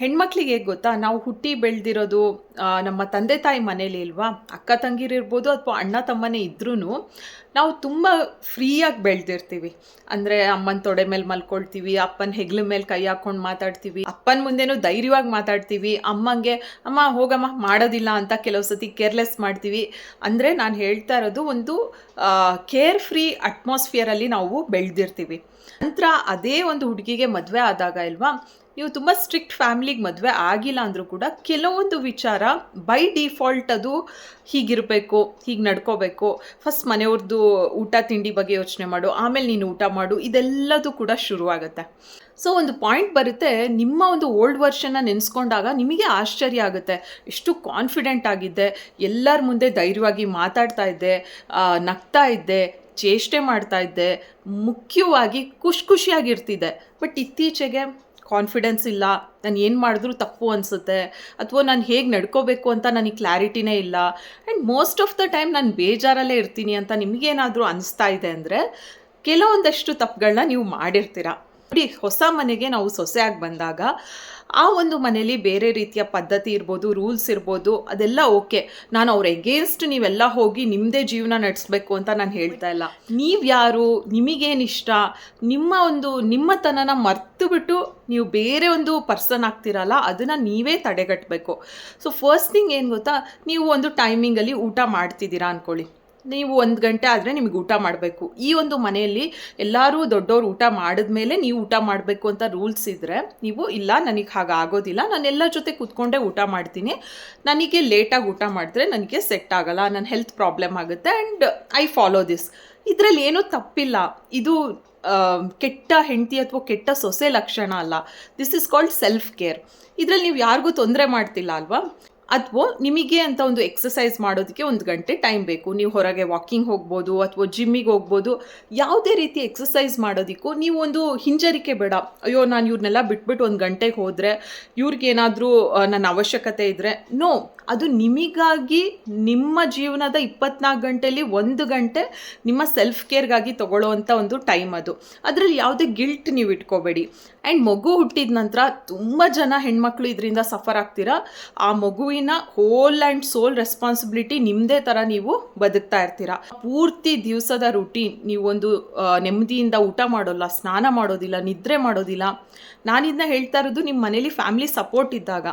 ಹೆಣ್ಮಕ್ಳಿಗೆ ಹೇಗೆ ಗೊತ್ತಾ, ನಾವು ಹುಟ್ಟಿ ಬೆಳೆದಿರೋದು ನಮ್ಮ ತಂದೆ ತಾಯಿ ಮನೇಲಿ ಇಲ್ವಾ? ಅಕ್ಕ ತಂಗಿರಿರ್ಬೋದು ಅಥವಾ ಅಣ್ಣ ತಮ್ಮನೇ ಇದ್ರೂ ನಾವು ತುಂಬ ಫ್ರೀಯಾಗಿ ಬೆಳೆದಿರ್ತೀವಿ. ಅಂದರೆ ಅಮ್ಮನ ತೊಡೆ ಮೇಲೆ ಮಲ್ಕೊಳ್ತೀವಿ, ಅಪ್ಪನ ಹೆಗ್ಲ ಮೇಲೆ ಕೈ ಹಾಕ್ಕೊಂಡು ಮಾತಾಡ್ತೀವಿ, ಅಪ್ಪನ ಮುಂದೆನೂ ಧೈರ್ಯವಾಗಿ ಮಾತಾಡ್ತೀವಿ, ಅಮ್ಮಂಗೆ, ಅಮ್ಮ, ಹೋಗಮ್ಮ, ಮಾಡೋದಿಲ್ಲ ಅಂತ ಕೆಲವು ಸತಿ ಕೇರ್ಲೆಸ್ ಮಾಡ್ತೀವಿ. ಅಂದರೆ ನಾನು ಹೇಳ್ತಾ ಇರೋದು ಒಂದು ಕೇರ್ ಫ್ರೀ ಅಟ್ಮಾಸ್ಫಿಯರಲ್ಲಿ ನಾವು ಬೆಳೆದಿರ್ತೀವಿ. ನಂತರ ಅದೇ ಒಂದು ಹುಡುಗಿಗೆ ಮದುವೆ ಆದಾಗ ಇಲ್ವಾ ನೀವು ತುಂಬ ಸ್ಟ್ರಿಕ್ಟ್ ಫ್ಯಾಮಿಲಿಗೆ ಮದುವೆ ಆಗಿಲ್ಲ ಅಂದರೂ ಕೂಡ ಕೆಲವೊಂದು ವಿಚಾರ ಬೈ ಡಿಫಾಲ್ಟ್ ಅದು ಹೀಗಿರಬೇಕು, ಹೀಗೆ ನಡ್ಕೋಬೇಕು. ಫಸ್ಟ್ ಮನೆಯವ್ರದ್ದು ಊಟ, ತಿಂಡಿ ಬಗ್ಗೆ ಯೋಚನೆ ಮಾಡು, ಆಮೇಲೆ ನೀನು ಊಟ ಮಾಡು, ಇದೆಲ್ಲದೂ ಕೂಡ ಶುರುವಾಗುತ್ತೆ. ಸೊ ಒಂದು ಪಾಯಿಂಟ್ ಬರುತ್ತೆ, ನಿಮ್ಮ ಒಂದು ಓಲ್ಡ್ ವರ್ಷನ್ನ ನೆನೆಸ್ಕೊಂಡಾಗ ನಿಮಗೆ ಆಶ್ಚರ್ಯ ಆಗುತ್ತೆ. ಎಷ್ಟು ಕಾನ್ಫಿಡೆಂಟ್ ಆಗಿದ್ದೆ, ಎಲ್ಲರ ಮುಂದೆ ಧೈರ್ಯವಾಗಿ ಮಾತಾಡ್ತಾ ಇದ್ದೆ ನಗ್ತಾ ಇದ್ದೆ, ಚೇಷ್ಟೆ ಮಾಡ್ತಾ ಇದ್ದೆ, ಮುಖ್ಯವಾಗಿ ಖುಷಿ ಖುಷಿಯಾಗಿರ್ತಿದ್ದೆ. ಬಟ್ ಇತ್ತೀಚೆಗೆ ಕಾನ್ಫಿಡೆನ್ಸ್ ಇಲ್ಲ, ನಾನು ಏನು ಮಾಡಿದ್ರೂ ತಪ್ಪು ಅನಿಸುತ್ತೆ, ಅಥವಾ ನಾನು ಹೇಗೆ ನಡ್ಕೋಬೇಕು ಅಂತ ನನಗೆ ಕ್ಲಾರಿಟಿನೇ ಇಲ್ಲ and most of the time ನಾನು ಬೇಜಾರಲ್ಲೇ ಇರ್ತೀನಿ ಅಂತ ನಿಮಗೇನಾದರೂ ಅನಿಸ್ತಾ ಇದೆ ಅಂದರೆ, ಕೆಲವೊಂದಷ್ಟು ತಪ್ಪುಗಳನ್ನ ನೀವು ಮಾಡಿರ್ತೀರ. ನೋಡಿ, ಹೊಸ ಮನೆಗೆ ನಾವು ಸೊಸೆಯಾಗಿ ಬಂದಾಗ, ಆ ಒಂದು ಮನೇಲಿ ಬೇರೆ ರೀತಿಯ ಪದ್ಧತಿ ಇರ್ಬೋದು, ರೂಲ್ಸ್ ಇರ್ಬೋದು, ಅದೆಲ್ಲ ಓಕೆ. ನಾನು ಅವ್ರ ಎಗೇನ್ಸ್ಟ್ ನೀವೆಲ್ಲ ಹೋಗಿ ನಿಮ್ಮದೇ ಜೀವನ ನಡೆಸಬೇಕು ಅಂತ ನಾನು ಹೇಳ್ತಾ ಇಲ್ಲ. ನೀವು ಯಾರು? ನಿಮಗೇನು ಇಷ್ಟ? ನಿಮ್ಮ ಒಂದು, ನಿಮ್ಮತನನ ಮರ್ತು ಬಿಟ್ಟು ನೀವು ಬೇರೆ ಒಂದು ಪರ್ಸನ್ ಆಗ್ತಿರಲ್ಲ, ಅದನ್ನು ನೀವೇ ತಡೆಗಟ್ಟಬೇಕು ಸೊ ಫಸ್ಟ್ ಥಿಂಗ್ ಏನು ಗೊತ್ತಾ? ನೀವು ಒಂದು ಟೈಮಿಂಗಲ್ಲಿ ಊಟ ಮಾಡ್ತಿದ್ದೀರಾ ಅಂದ್ಕೊಳ್ಳಿ ನೀವು ಒಂದು ಗಂಟೆ ಆದರೆ ನಿಮಗೆ ಊಟ ಮಾಡಬೇಕು. ಈ ಒಂದು ಮನೆಯಲ್ಲಿ ಎಲ್ಲರೂ ದೊಡ್ಡವರು ಊಟ ಮಾಡಿದ ಮೇಲೆ ನೀವು ಊಟ ಮಾಡಬೇಕು ಅಂತ ರೂಲ್ಸ್ ಇದ್ದರೆ ನೀವು, ಇಲ್ಲ, ನನಗೆ ಹಾಗೆ ಆಗೋದಿಲ್ಲ, ನಾನು ಎಲ್ಲರ ಜೊತೆ ಕೂತ್ಕೊಂಡೇ ಊಟ ಮಾಡ್ತೀನಿ. ನನಗೆ ಲೇಟಾಗಿ ಊಟ ಮಾಡಿದ್ರೆ ನನಗೆ ಸೆಟ್ ಆಗಲ್ಲ ನನ್ನ ಹೆಲ್ತ್ ಪ್ರಾಬ್ಲಮ್ ಆಗುತ್ತೆ ಆ್ಯಂಡ್ ಐ ಫಾಲೋ ದಿಸ್ ಇದರಲ್ಲಿ ಏನೂ ತಪ್ಪಿಲ್ಲ. ಇದು ಕೆಟ್ಟ ಹೆಂಡತಿ ಅಥವಾ ಕೆಟ್ಟ ಸೊಸೆ ಲಕ್ಷಣ ಅಲ್ಲ. This is called self care ಇದರಲ್ಲಿ ನೀವು ಯಾರಿಗೂ ತೊಂದರೆ ಮಾಡ್ತಿಲ್ಲ ಅಲ್ವಾ? ಅಥವಾ ನಿಮಗೆ ಅಂತ ಒಂದು ಎಕ್ಸಸೈಸ್ ಮಾಡೋದಕ್ಕೆ ಒಂದು ಗಂಟೆ ಟೈಮ್ ಬೇಕು. ನೀವು ಹೊರಗೆ ವಾಕಿಂಗ್ ಹೋಗ್ಬೋದು ಅಥವಾ ಜಿಮ್ಮಿಗೆ ಹೋಗ್ಬೋದು. ಯಾವುದೇ ರೀತಿ ಎಕ್ಸಸೈಸ್ ಮಾಡೋದಕ್ಕೂ ನೀವು ಒಂದು ಹಿಂಜರಿಕೆ ಬೇಡ. ಅಯ್ಯೋ, ನಾನು ಇವ್ರನ್ನೆಲ್ಲ ಬಿಟ್ಬಿಟ್ಟು ಒಂದು ಗಂಟೆಗೆ ಹೋದರೆ ಇವ್ರಿಗೇನಾದರೂ ನನ್ನ ಅವಶ್ಯಕತೆ ಇದ್ದರೆ ನೋ ಅದು ನಿಮಗಾಗಿ ನಿಮ್ಮ ಜೀವನದ ಇಪ್ಪತ್ನಾಲ್ಕು ಗಂಟೆಯಲ್ಲಿ ಒಂದು ಗಂಟೆ ನಿಮ್ಮ ಸೆಲ್ಫ್ ಕೇರ್ಗಾಗಿ ತೊಗೊಳ್ಳೋವಂಥ ಒಂದು ಟೈಮ್ ಅದು. ಅದರಲ್ಲಿ ಯಾವುದೇ ಗಿಲ್ಟ್ ನೀವು ಇಟ್ಕೋಬೇಡಿ. ಆ್ಯಂಡ್ ಮಗು ಹುಟ್ಟಿದ ನಂತರ ತುಂಬ ಜನ ಹೆಣ್ಮಕ್ಳು ಇದರಿಂದ ಸಫರ್ ಆಗ್ತೀರಾ? ಆ ಮಗುವಿನ ಹೋಲ್ ಆ್ಯಂಡ್ ಸೋಲ್ ರೆಸ್ಪಾನ್ಸಿಬಿಲಿಟಿ ನಿಮ್ಮದೇ ಥರ ನೀವು ಬದುಕ್ತಾ ಇರ್ತೀರಾ? ಪೂರ್ತಿ ದಿವಸದ ರುಟೀನ್ ನೀವೊಂದು ನೆಮ್ಮದಿಯಿಂದ ಊಟ ಮಾಡೋಲ್ಲ, ಸ್ನಾನ ಮಾಡೋದಿಲ್ಲ, ನಿದ್ರೆ ಮಾಡೋದಿಲ್ಲ. ನಾನಿದನ್ನ ಹೇಳ್ತಾ ಇರೋದು ನಿಮ್ಮ ಮನೇಲಿ ಫ್ಯಾಮಿಲಿ ಸಪೋರ್ಟ್ ಇದ್ದಾಗ.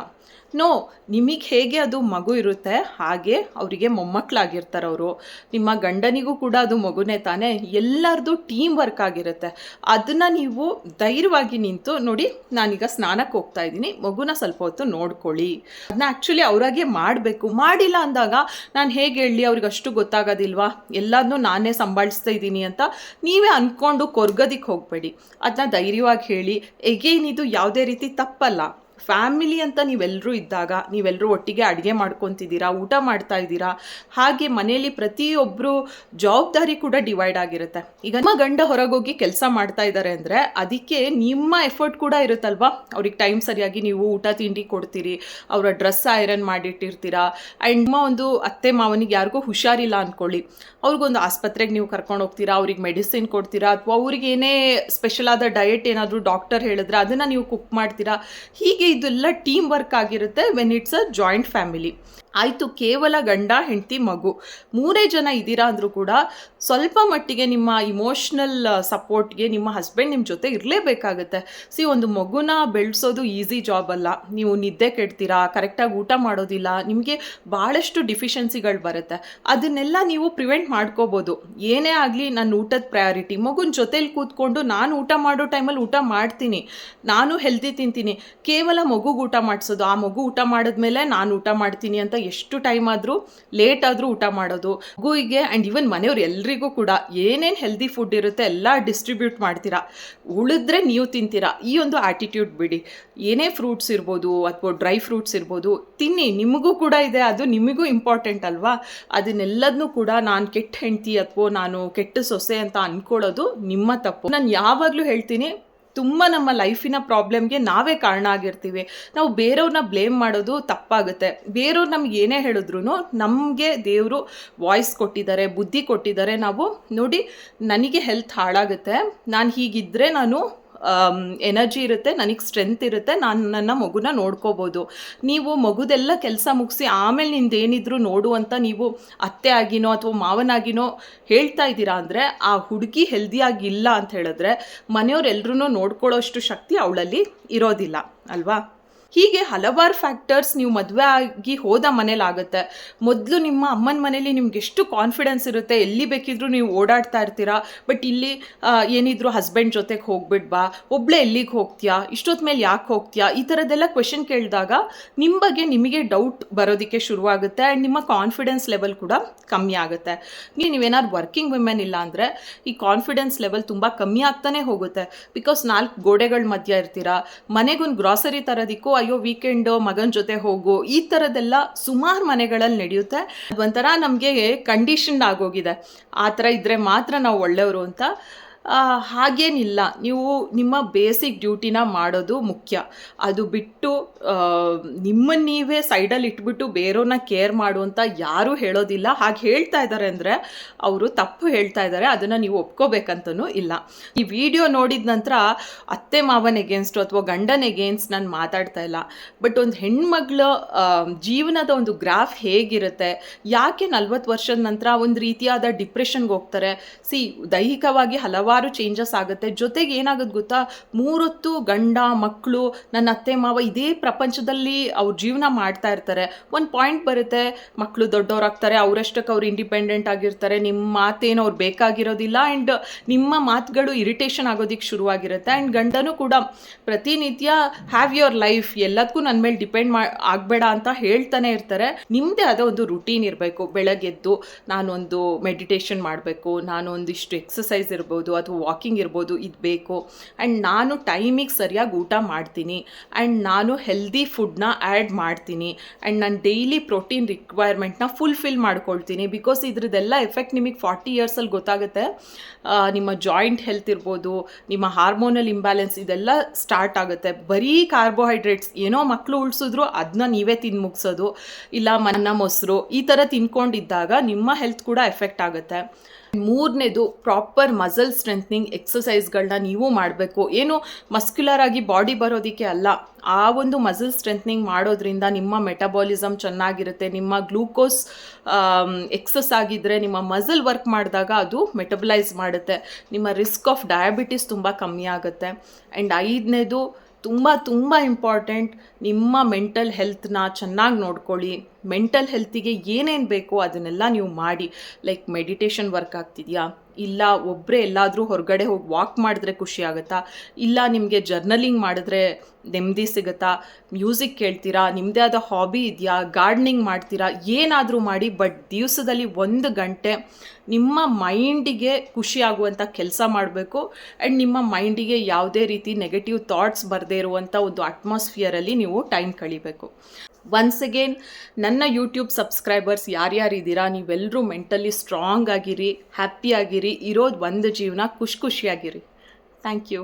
ನೋ ನಿಮಗೆ ಹೇಗೆ ಅದು ಮಗು ಇರುತ್ತೆ, ಹಾಗೆ ಅವರಿಗೆ ಮೊಮ್ಮಕ್ಕಳಾಗಿರ್ತಾರೆ ಅವರು. ನಿಮ್ಮ ಗಂಡನಿಗೂ ಕೂಡ ಅದು ಮಗುನೇ ತಾನೇ. ಎಲ್ಲರದು ಟೀಮ್ ವರ್ಕ್ ಆಗಿರುತ್ತೆ. ಅದನ್ನು ನೀವು ಧೈರ್ಯವಾಗಿ ನಿಂತು ನೋಡಿ, ನಾನೀಗ ಸ್ನಾನಕ್ಕೆ ಹೋಗ್ತಾ ಇದ್ದೀನಿ. ಮಗುನ ಸ್ವಲ್ಪ ಹೊತ್ತು ನೋಡ್ಕೊಳ್ಳಿ. ಅದನ್ನ ಆ್ಯಕ್ಚುಲಿ ಅವರಾಗೆ ಮಾಡಬೇಕು. ಮಾಡಿಲ್ಲ ಅಂದಾಗ ನಾನು ಹೇಗೆ ಹೇಳಿ ಅವ್ರಿಗೆ ಅಷ್ಟು ಗೊತ್ತಾಗೋದಿಲ್ವಾ? ಎಲ್ಲದನ್ನೂ ನಾನೇ ಸಂಭಾಳಿಸ್ತಾ ಇದ್ದೀನಿ ಅಂತ ನೀವೇ ಅಂದ್ಕೊಂಡು ಕೊರ್ಗೋದಿಕ್ಕೆ ಹೋಗಬೇಡಿ. ಅದನ್ನ ಧೈರ್ಯವಾಗಿ ಹೇಳಿ. ಎಗೇನಿದು ಯಾವುದೇ ರೀತಿ ತಪ್ಪಲ್ಲ. ಫ್ಯಾಮಿಲಿ ಅಂತ ನೀವೆಲ್ಲರೂ ಇದ್ದಾಗ ನೀವೆಲ್ಲರೂ ಒಟ್ಟಿಗೆ ಅಡುಗೆ ಮಾಡ್ಕೊತಿದ್ದೀರಾ, ಊಟ ಮಾಡ್ತಾ ಇದ್ದೀರಾ, ಹಾಗೆ ಮನೆಯಲ್ಲಿ ಪ್ರತಿಯೊಬ್ಬರು ಜವಾಬ್ದಾರಿ ಕೂಡ ಡಿವೈಡ್ ಆಗಿರುತ್ತೆ. ಈಗ ನಿಮ್ಮ ಗಂಡ ಹೊರಗೋಗಿ ಕೆಲಸ ಮಾಡ್ತಾ ಇದ್ದಾರೆ ಅಂದರೆ ಅದಕ್ಕೆ ನಿಮ್ಮ ಎಫರ್ಟ್ ಕೂಡ ಇರುತ್ತಲ್ವಾ? ಅವ್ರಿಗೆ ಟೈಮ್ ಸರಿಯಾಗಿ ನೀವು ಊಟ ತಿಂಡಿ ಕೊಡ್ತೀರಿ, ಅವರ ಡ್ರೆಸ್ ಐರನ್ ಮಾಡಿಟ್ಟಿರ್ತೀರಾ ಆ್ಯಂಡ್ ನಿಮ್ಮ ಒಂದು ಅತ್ತೆ ಮಾವನಿಗೆ ಯಾರಿಗೂ ಹುಷಾರಿಲ್ಲ ಅಂದ್ಕೊಳ್ಳಿ ಅವ್ರಿಗೊಂದು ಆಸ್ಪತ್ರೆಗೆ ನೀವು ಕರ್ಕೊಂಡು ಹೋಗ್ತೀರಾ, ಅವ್ರಿಗೆ ಮೆಡಿಸಿನ್ ಕೊಡ್ತೀರಾ, ಅಥವಾ ಅವ್ರಿಗೆ ಏನೇ ಸ್ಪೆಷಲ್ ಆದ ಡಯಟ್ ಏನಾದರೂ ಡಾಕ್ಟರ್ ಹೇಳಿದ್ರೆ ಅದನ್ನು ನೀವು ಕುಕ್ ಮಾಡ್ತೀರಾ, ಹೀಗೆ ಇದೆಲ್ಲ ಟೀಮ್ ವರ್ಕ್ ಆಗಿರುತ್ತೆ when it's a joint family ಆಯಿತು, ಕೇವಲ ಗಂಡ, ಹೆಂಡತಿ, ಮಗು. ಮೂರೇ ಜನ ಇದ್ದೀರಾ ಅಂದರೂ ಕೂಡ ಸ್ವಲ್ಪ ಮಟ್ಟಿಗೆ ನಿಮ್ಮ ಇಮೋಷ್ನಲ್ ಸಪೋರ್ಟ್ಗೆ ನಿಮ್ಮ ಹಸ್ಬೆಂಡ್ ನಿಮ್ಮ ಜೊತೆ ಇರಲೇಬೇಕಾಗುತ್ತೆ. ಸಿ ಒಂದು ಮಗುನ ಬೆಳೆಸೋದು ಈಸಿ ಜಾಬ್ ಅಲ್ಲ. ನೀವು ನಿದ್ದೆ ಕೆಡ್ತೀರಾ, ಕರೆಕ್ಟಾಗಿ ಊಟ ಮಾಡೋದಿಲ್ಲ, ನಿಮಗೆ ಭಾಳಷ್ಟು ಡಿಫಿಷಿಯನ್ಸಿಗಳು ಬರುತ್ತೆ. ಅದನ್ನೆಲ್ಲ ನೀವು ಪ್ರಿವೆಂಟ್ ಮಾಡ್ಕೋಬೋದು. ಏನೇ ಆಗಲಿ ನನ್ನ ಊಟದ ಪ್ರಯಾರಿಟಿ ಮಗುನ ಜೊತೇಲಿ ಕೂತ್ಕೊಂಡು ನಾನು ಊಟ ಮಾಡೋ ಟೈಮಲ್ಲಿ ಊಟ ಮಾಡ್ತೀನಿ. ನಾನು ಹೆಲ್ದಿ ತಿಂತೀನಿ. ಕೇವಲ ಮಗುಗೆ ಊಟ ಮಾಡಿಸೋದು. ಆ ಮಗು ಊಟ ಮಾಡಿದ್ಮೇಲೆ ನಾನು ಊಟ ಮಾಡ್ತೀನಿ ಅಂತ ಎಷ್ಟು ಟೈಮ್ ಆದರೂ ಲೇಟ್ ಆದರೂ ಊಟ ಮಾಡೋದು, ಮಗುವಿಗೆ ಆ್ಯಂಡ್ ಈವನ್ ಮನೆಯವ್ರು ಎಲ್ರಿಗೂ ಕೂಡ ಏನೇನು ಹೆಲ್ದಿ ಫುಡ್ ಇರುತ್ತೆ ಎಲ್ಲ ಡಿಸ್ಟ್ರಿಬ್ಯೂಟ್ ಮಾಡ್ತೀರಾ. ಉಳಿದ್ರೆ ನೀವು ತಿಂತೀರಾ. ಈ ಒಂದು ಆಟಿಟ್ಯೂಡ್ ಬಿಡಿ. ಏನೇ ಫ್ರೂಟ್ಸ್ ಇರ್ಬೋದು ಅಥವಾ ಡ್ರೈ ಫ್ರೂಟ್ಸ್ ಇರ್ಬೋದು, ತಿನ್ನಿ. ನಿಮಗೂ ಕೂಡ ಇದೆ. ಅದು ನಿಮಗೂ ಇಂಪಾರ್ಟೆಂಟ್ ಅಲ್ವಾ? ಅದನ್ನೆಲ್ಲದನ್ನೂ ಕೂಡ ನಾನು ಕೆಟ್ಟ ಹೆಂಡತಿ ಅಥವಾ ನಾನು ಕೆಟ್ಟ ಸೊಸೆ ಅಂತ ಅಂದ್ಕೊಳ್ಳೋದು ನಿಮ್ಮ ತಪ್ಪು. ನಾನು ಯಾವಾಗಲೂ ಹೇಳ್ತೀನಿ ತುಂಬ ನಮ್ಮ ಲೈಫಿನ ಪ್ರಾಬ್ಲಮ್ಗೆ ನಾವೇ ಕಾರಣ ಆಗಿರ್ತೀವಿ. ನಾವು ಬೇರೆಯವ್ರನ್ನ ಬ್ಲೇಮ್ ಮಾಡೋದು ತಪ್ಪಾಗುತ್ತೆ. ಬೇರೆಯವ್ರು ನಮ್ಗೆ ಏನೇ ಹೇಳಿದ್ರು ನಮಗೆ ದೇವರು ವಾಯ್ಸ್ ಕೊಟ್ಟಿದ್ದಾರೆ, ಬುದ್ಧಿ ಕೊಟ್ಟಿದ್ದಾರೆ. ನಾವು ನೋಡಿ, ನನಗೆ ಹೆಲ್ತ್ ಹಾಳಾಗುತ್ತೆ. ನಾನು ಹೀಗಿದ್ದರೆ ನಾನು ಎನರ್ಜಿ ಇರುತ್ತೆ, ನನಗೆ ಸ್ಟ್ರೆಂತ್ ಇರುತ್ತೆ, ನಾನು ನನ್ನ ಮಗುನ ನೋಡ್ಕೋಬೋದು. ನೀವು ಮಗುದೆಲ್ಲ ಕೆಲಸ ಮುಗಿಸಿ ಆಮೇಲೆ ನಿಂದೇನಿದ್ರು ನೋಡು ಅಂತ ನೀವು ಅತ್ತೆ ಆಗಿನೋ ಅಥವಾ ಮಾವನಾಗಿನೋ ಹೇಳ್ತಾ ಇದ್ದೀರಾ ಅಂದರೆ ಆ ಹುಡುಗಿ ಹೆಲ್ದಿಯಾಗಿಲ್ಲ ಅಂತ ಹೇಳಿದ್ರೆ ಮನೆಯವರೆಲ್ಲರೂ ನೋಡ್ಕೊಳ್ಳೋಷ್ಟು ಶಕ್ತಿ ಅವಳಲ್ಲಿ ಇರೋದಿಲ್ಲ, ಅಲ್ವಾ? ಹೀಗೆ ಹಲವಾರು ಫ್ಯಾಕ್ಟರ್ಸ್ ನೀವು ಮದುವೆ ಆಗಿ ಹೋದ ಮನೇಲಾಗುತ್ತೆ. ಮೊದಲು ನಿಮ್ಮ ಅಮ್ಮನ ಮನೇಲಿ ನಿಮ್ಗೆ ಎಷ್ಟು ಕಾನ್ಫಿಡೆನ್ಸ್ ಇರುತ್ತೆ? ಎಲ್ಲಿ ಬೇಕಿದ್ರೂ ನೀವು ಓಡಾಡ್ತಾ ಇರ್ತೀರಾ? ಬಟ್ ಇಲ್ಲಿ ಏನಿದ್ರು ಹಸ್ಬೆಂಡ್ ಜೊತೆಗೆ ಹೋಗ್ಬಿಟ್ ಬಾ ಒಬ್ಳೆ ಎಲ್ಲಿಗೆ ಹೋಗ್ತೀಯಾ? ಇಷ್ಟೊತ್ತ ಮೇಲೆ ಯಾಕೆ ಹೋಗ್ತೀಯಾ? ಈ ಥರದ್ದೆಲ್ಲ ಕ್ವೆಶನ್ ಕೇಳಿದಾಗ ನಿಮ್ಮ ಬಗ್ಗೆ ನಿಮಗೆ ಡೌಟ್ ಬರೋದಕ್ಕೆ ಶುರುವಾಗುತ್ತೆ ಆ್ಯಂಡ್ ನಿಮ್ಮ ಕಾನ್ಫಿಡೆನ್ಸ್ ಲೆವೆಲ್ ಕೂಡ ಕಮ್ಮಿ ಆಗುತ್ತೆ. ನೀವು ನೀವೇನಾದ್ರು ವರ್ಕಿಂಗ್ ವಿಮೆನ್ ಇಲ್ಲ ಅಂದರೆ ಈ ಕಾನ್ಫಿಡೆನ್ಸ್ ಲೆವೆಲ್ ತುಂಬ ಕಮ್ಮಿ ಆಗ್ತಾನೆ ಹೋಗುತ್ತೆ. ಬಿಕಾಸ್ ನಾಲ್ಕು ಗೋಡೆಗಳ ಮಧ್ಯ ಇರ್ತೀರಾ? ಮನೆಗೊಂದು ಗ್ರಾಸರಿ ತರೋದಕ್ಕೂ ಅಯ್ಯೋ ವೀಕೆಂಡ್ ಮಗನ ಜೊತೆ ಹೋಗು, ಈ ಥರದ್ದೆಲ್ಲ ಸುಮಾರು ಮನೆಗಳಲ್ಲಿ ನಡೆಯುತ್ತೆ. ಒಂಥರ ನಮಗೆ ಕಂಡೀಷನ್ ಆಗೋಗಿದೆ. ಆ ಥರ ಇದ್ದರೆ ಮಾತ್ರ ನಾವು ಒಳ್ಳೆಯವರು ಅಂತ. ಹಾಗೇನಿಲ್ಲ. ನೀವು ನಿಮ್ಮ ಬೇಸಿಕ್ ಡ್ಯೂಟಿನ ಮಾಡೋದು ಮುಖ್ಯ. ಅದು ಬಿಟ್ಟು ನಿಮ್ಮನ್ನು ನೀವೇ ಸೈಡಲ್ಲಿ ಇಟ್ಬಿಟ್ಟು ಬೇರೋನ ಕೇರ್ ಮಾಡುವಂಥ ಯಾರೂ ಹೇಳೋದಿಲ್ಲ. ಹಾಗೆ ಹೇಳ್ತಾ ಇದ್ದಾರೆ ಅಂದರೆ ಅವರು ತಪ್ಪು ಹೇಳ್ತಾ ಇದ್ದಾರೆ ಅದನ್ನು ನೀವು ಒಪ್ಕೋಬೇಕಂತನೂ ಇಲ್ಲ. ಈ ವಿಡಿಯೋ ನೋಡಿದ ನಂತರ ಅತ್ತೆ ಮಾವನ್ ಎಗೇನ್ಸ್ಟ್ ಅಥವಾ ಗಂಡನ ಎಗೇನ್ಸ್ಟ್ ನಾನು ಮಾತಾಡ್ತಾ ಇಲ್ಲ. ಬಟ್ ಒಂದು ಹೆಣ್ಮಗಳ ಜೀವನದ ಒಂದು ಗ್ರಾಫ್ ಹೇಗಿರುತ್ತೆ? ಯಾಕೆ ನಲ್ವತ್ತು ವರ್ಷದ ನಂತರ ಒಂದು ರೀತಿಯಾದ ಡಿಪ್ರೆಷನ್ಗೆ ಹೋಗ್ತಾರೆ? ಸಿ, ದೈಹಿಕವಾಗಿ ಹಲವಾರು ಚೇಂಜಸ್ ಆಗುತ್ತೆ. ಜೊತೆಗೆ ಏನಾಗುತ್ತೆ ಗೊತ್ತಾ? ಮೂರೊತ್ತು ಗಂಡ ಮಕ್ಕಳು ನನ್ನ ಅತ್ತೆ, ಮಾವ ಇದೇ ಪ್ರಪಂಚದಲ್ಲಿ ಅವ್ರ ಜೀವನ ಮಾಡ್ತಾ ಇರ್ತಾರೆ. ಒಂದು ಪಾಯಿಂಟ್ ಬರುತ್ತೆ ಮಕ್ಕಳು ದೊಡ್ಡವರಾಗ್ತಾರೆ ಅವರಷ್ಟಕ್ಕೆ ಅವ್ರು ಇಂಡಿಪೆಂಡೆಂಟ್ ಆಗಿರ್ತಾರೆ ನಿಮ್ಮ ಮಾತೇನು ಅವ್ರು ಬೇಕಾಗಿರೋದಿಲ್ಲ ಆ್ಯಂಡ್ ನಿಮ್ಮ ಮಾತುಗಳು ಇರಿಟೇಷನ್ ಆಗೋದಕ್ಕೆ ಶುರುವಾಗಿರುತ್ತೆ. ಆ್ಯಂಡ್ ಗಂಡನೂ ಕೂಡ ಪ್ರತಿನಿತ್ಯ ಹ್ಯಾವ್ ಯುವರ್ ಲೈಫ್ ಎಲ್ಲದಕ್ಕೂ ನನ್ನ ಮೇಲೆ ಡಿಪೆಂಡ್ ಮಾ ಆಗಬೇಡ ಅಂತ ಹೇಳ್ತಾನೆ ಇರ್ತಾರೆ. ನಿಮ್ಮದೇ ಆದ ಒಂದು ರುಟೀನ್ ಇರಬೇಕು. ಬೆಳಗ್ಗೆದ್ದು ನಾನೊಂದು ಮೆಡಿಟೇಷನ್ ಮಾಡಬೇಕು ನಾನು ಒಂದಿಷ್ಟು ಎಕ್ಸಸೈಸ್ ಇರ್ಬೋದು ಅಥವಾ ವಾಕಿಂಗ್ ಇರ್ಬೋದು, ಇದು ಬೇಕು. ಆ್ಯಂಡ್ ನಾನು ಟೈಮಿಗೆ ಸರಿಯಾಗಿ ಊಟ ಮಾಡ್ತೀನಿ. ಆ್ಯಂಡ್ ನಾನು ಹೆಲ್ದಿ ಫುಡ್ನ ಆ್ಯಡ್ ಮಾಡ್ತೀನಿ. ಆ್ಯಂಡ್ ನಾನು ಡೈಲಿ ಪ್ರೋಟೀನ್ ರಿಕ್ವೈರ್ಮೆಂಟ್ನ ಫುಲ್ಫಿಲ್ ಮಾಡ್ಕೊಳ್ತೀನಿ. ಬಿಕಾಸ್ ಇದ್ರದ್ದೆಲ್ಲ ಎಫೆಕ್ಟ್ ನಿಮಗೆ ಫಾರ್ಟಿ ಇಯರ್ಸಲ್ಲಿ ಗೊತ್ತಾಗುತ್ತೆ. ನಿಮ್ಮ ಜಾಯಿಂಟ್ ಹೆಲ್ತ್ ಇರ್ಬೋದು, ನಿಮ್ಮ ಹಾರ್ಮೋನಲ್ ಇಂಬ್ಯಾಲೆನ್ಸ್ ಇದೆಲ್ಲ ಸ್ಟಾರ್ಟ್ ಆಗುತ್ತೆ. ಬರೀ ಕಾರ್ಬೋಹೈಡ್ರೇಟ್ಸ್ ಏನೋ ಮಕ್ಕಳು ಉಳಿಸಿದ್ರು ಅದನ್ನ ನೀವೇ ತಿಂದು ಮುಗಿಸೋದು. ಇಲ್ಲ ಮನ್ನ ಮೊಸರು ಈ ಥರ ತಿನ್ಕೊಂಡಿದ್ದಾಗ ನಿಮ್ಮ ಹೆಲ್ತ್ ಕೂಡ ಎಫೆಕ್ಟ್ ಆಗುತ್ತೆ. ಮೂರನೇದು ಪ್ರಾಪರ್ ಮಸಲ್ ಸ್ಟ್ರೆಂತ್ನಿಂಗ್ ಎಕ್ಸಸೈಸ್ಗಳನ್ನ ನೀವು ಮಾಡಬೇಕು. ಏನು ಮಸ್ಕ್ಯುಲರ್ ಆಗಿ ಬಾಡಿ ಬರೋದಕ್ಕೆ ಅಲ್ಲ. ಆ ಒಂದು ಮಸಲ್ ಸ್ಟ್ರೆಂತ್ನಿಂಗ್ ಮಾಡೋದ್ರಿಂದ ನಿಮ್ಮ ಮೆಟಬಾಲಿಸಮ್ ಚೆನ್ನಾಗಿರುತ್ತೆ. ನಿಮ್ಮ ಗ್ಲೂಕೋಸ್ ಎಕ್ಸಸ್ ಆಗಿದ್ದರೆ ನಿಮ್ಮ ಮಸಲ್ ವರ್ಕ್ ಮಾಡಿದಾಗ ಅದು ಮೆಟಬಲೈಸ್ ಮಾಡುತ್ತೆ. ನಿಮ್ಮ ರಿಸ್ಕ್ ಆಫ್ ಡಯಾಬಿಟಿಸ್ ತುಂಬ ಕಮ್ಮಿ ಆಗುತ್ತೆ. ಆ್ಯಂಡ್ ಐದನೇದು ತುಂಬ ತುಂಬ ಇಂಪಾರ್ಟೆಂಟ್ ನಿಮ್ಮ ಮೆಂಟಲ್ ಹೆಲ್ತ್ನ ಚೆನ್ನಾಗಿ ನೋಡ್ಕೊಳ್ಳಿ. ಮೆಂಟಲ್ ಹೆಲ್ತಿಗೆ ಏನೇನು ಬೇಕೋ ಅದನ್ನೆಲ್ಲ ನೀವು ಮಾಡಿ. ಲೈಕ್ ಮೆಡಿಟೇಷನ್ ವರ್ಕ್ ಆಗ್ತಿದೆಯಾ? ಇಲ್ಲ ಒಬ್ಬರೇ ಎಲ್ಲಾದರೂ ಹೊರಗಡೆ ಹೋಗಿ ವಾಕ್ ಮಾಡಿದ್ರೆ ಖುಷಿ ಆಗುತ್ತಾ? ಇಲ್ಲ, ನಿಮಗೆ ಜರ್ನಲಿಂಗ್ ಮಾಡಿದ್ರೆ ನೆಮ್ಮದಿ ಸಿಗುತ್ತಾ? ಮ್ಯೂಸಿಕ್ ಕೇಳ್ತೀರಾ? ನಿಮ್ಮದೇ ಆದ ಹಾಬಿ ಇದೆಯಾ? ಗಾರ್ಡನಿಂಗ್ ಮಾಡ್ತೀರಾ? ಏನಾದರೂ ಮಾಡಿ ಬಟ್ ದಿವಸದಲ್ಲಿ ಒಂದು ಗಂಟೆ ನಿಮ್ಮ ಮೈಂಡಿಗೆ ಖುಷಿ ಆಗುವಂಥ ಕೆಲಸ ಮಾಡಬೇಕು. ಆ್ಯಂಡ್ ನಿಮ್ಮ ಮೈಂಡಿಗೆ ಯಾವುದೇ ರೀತಿ ನೆಗೆಟಿವ್ ಥಾಟ್ಸ್ ಬರದೇ ಇರುವಂಥ ಒಂದು ಅಟ್ಮಾಸ್ಫಿಯರಲ್ಲಿ ನೀವು ಟೈಮ್ ಕಳಿಬೇಕು. ಒನ್ಸ್ ಅಗೇನ್ ನನ್ನ ಯೂಟ್ಯೂಬ್ ಸಬ್ಸ್ಕ್ರೈಬರ್ಸ್ ಯಾರ್ಯಾರಿದ್ದೀರಾ ನೀವೆಲ್ಲರೂ ಮೆಂಟಲಿ ಸ್ಟ್ರಾಂಗ್ ಆಗಿರಿ ಹ್ಯಾಪಿಯಾಗಿರಿ ಇರೋದು ಒಂದು ಜೀವನ ಖುಷಿ ಖುಷಿಯಾಗಿರಿ. Thank you